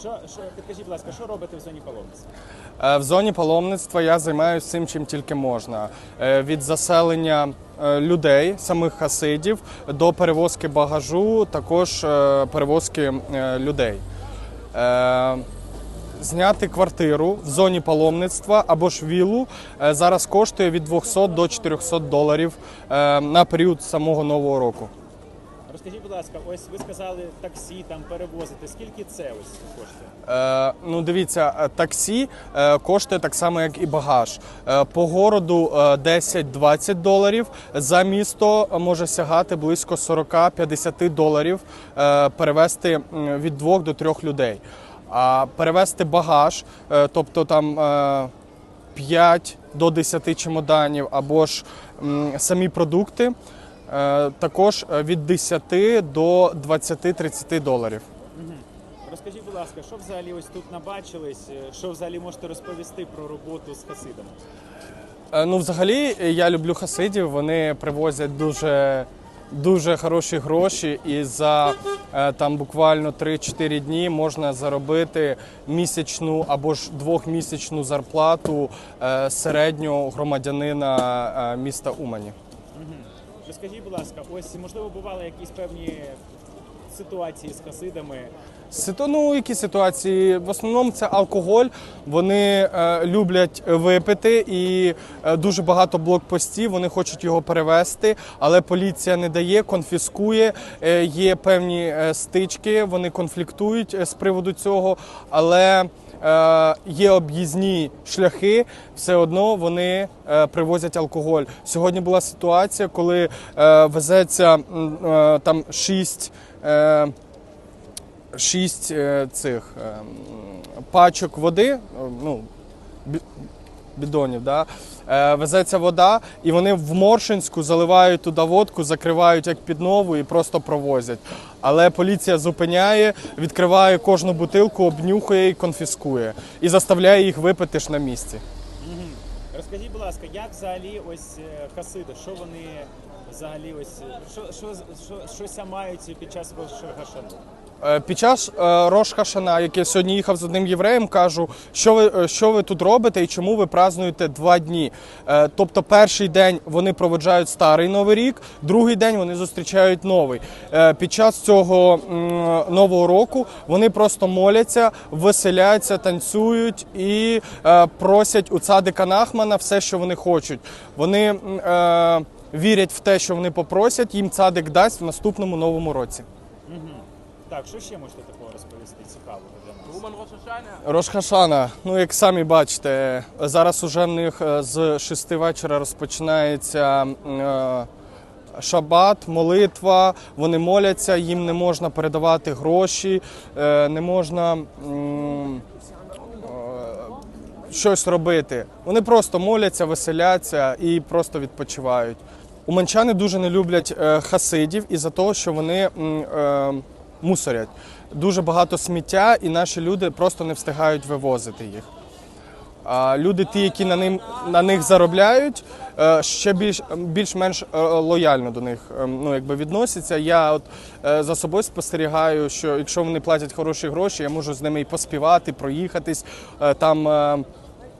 Що, що, підкажіть, будь ласка, що робите в зоні паломництва? Е, В зоні паломництва я займаюся всім, чим тільки можна. Е, Від заселення е, людей, самих хасидів, до перевозки багажу, також перевозки людей. Зняти квартиру в зоні паломництва або ж віллу е, зараз коштує від 200 до 400 доларів на період самого нового року. Розкажіть, будь ласка, ось ви сказали таксі там перевозити. Скільки це ось коштує? Е, ну, дивіться, е, таксі е, коштує так само, як і багаж. Е, по городу е, 10-20 доларів. За місто може сягати близько 40-50 доларів е, перевезти від двох до трьох людей. А перевезти багаж, е, тобто там. Е, 5 до 10 чемоданів або ж м, самі продукти, е, також е, від 10 до 20-30 доларів. Розкажіть, будь ласка, що взагалі ось тут набачились? е, Що взагалі можете розповісти про роботу з хасидами? Е, Ну, взагалі, е, я люблю хасидів. Вони привозять дуже, дуже хороші гроші, і за е, там буквально 3-4 дні можна заробити місячну або ж двохмісячну зарплату е, середнього громадянина е, міста Умані. Розкажіть, будь ласка, ось можливо бували якісь певні ситуації з хасидами. Ну, які ситуації? В основному це алкоголь. Вони е, люблять випити і е, дуже багато блокпостів. Вони хочуть його перевести, але поліція не дає, конфіскує. Е, є певні е, стички, вони конфліктують е, з приводу цього, але е, є об'їзні шляхи, все одно вони е, привозять алкоголь. Сьогодні була ситуація, коли е, везеться е, там шість. Е, шість е, цих е, пачок води, е, ну, бідонів, да? везеться вода, і вони в Моршинську заливають туди водку, закривають як під нову і просто провозять. Але поліція зупиняє, відкриває кожну бутилку, обнюхує і конфіскує. І заставляє їх випити ж на місці. Розкажіть, будь ласка, як взагалі ось хасиди, що вони взагалі ось що, що, що, щось мають під час Рошашану? Е, Під час е, Рош Хашана, як я сьогодні їхав з одним євреєм, кажу, що ви, е, що ви тут робите і чому ви празднуєте два дні. Е, Тобто, перший день вони проведжають старий новий рік, другий день вони зустрічають новий. Е, Під час цього нового року вони просто моляться, веселяться, танцюють і е, просять у цадика Нахмана все, що вони хочуть. Вони е, вірять в те, що вони попросять, їм цадик дасть в наступному новому році. Так, що ще можете такого розповісти цікавого для нас? Рошхашана, ну як самі бачите, зараз уже в них е, з 6 вечора розпочинається е, шабат, молитва. Вони моляться, їм не можна передавати гроші, е, не можна м, е, щось робити. Вони просто моляться, веселяться і просто відпочивають. Уманчани дуже не люблять хасидів із-за того, що вони е, мусорять. Дуже багато сміття, і наші люди просто не встигають вивозити їх. А люди, ті, які на, ним, на них заробляють, е, ще більш, більш-менш е, лояльно до них е, ну, якби відносяться. Я от е, за собою спостерігаю, що якщо вони платять хороші гроші, я можу з ними і поспівати, проїхатись, там е,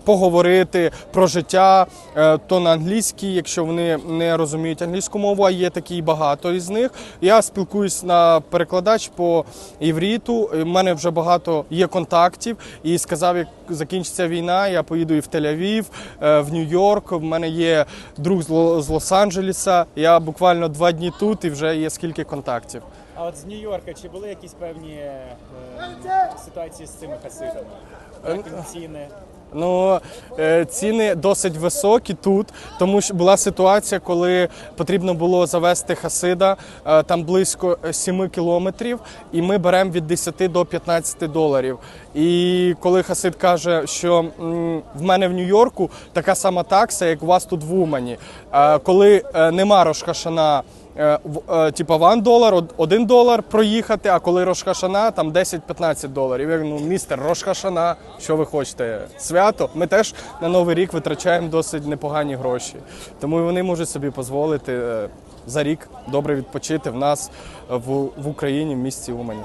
поговорити про життя, е, то на англійській, якщо вони не розуміють англійську мову, а є такі багато із них. Я спілкуюсь на перекладач по івріту. У мене вже багато є контактів. І сказав, як закінчиться війна, я поїду і в Тель-Авів, е, в Нью-Йорк. В мене є друг з Лос-Анджелеса. Я буквально два дні тут і вже є скільки контактів. А от з Нью-Йорка чи були якісь певні е, ситуації з цими хасидами? Як ціни? Ну е, ціни досить високі тут, тому що була ситуація, коли потрібно було завести хасида е, там близько 7 кілометрів, і ми беремо від 10 до 15 доларів. І коли хасид каже, що в мене в Нью-Йорку така сама такса, як у вас тут в Умані, е, коли нема Рошкашана. Е, е, Типа ван долар, один долар проїхати, а коли Рошхашана, там 10-15 доларів. Я кажу, ну, містер, Рошхашана, що ви хочете? Свято. Ми теж на Новий рік витрачаємо досить непогані гроші. Тому вони можуть собі дозволити е, за рік добре відпочити в нас в, в Україні, в місті Умані.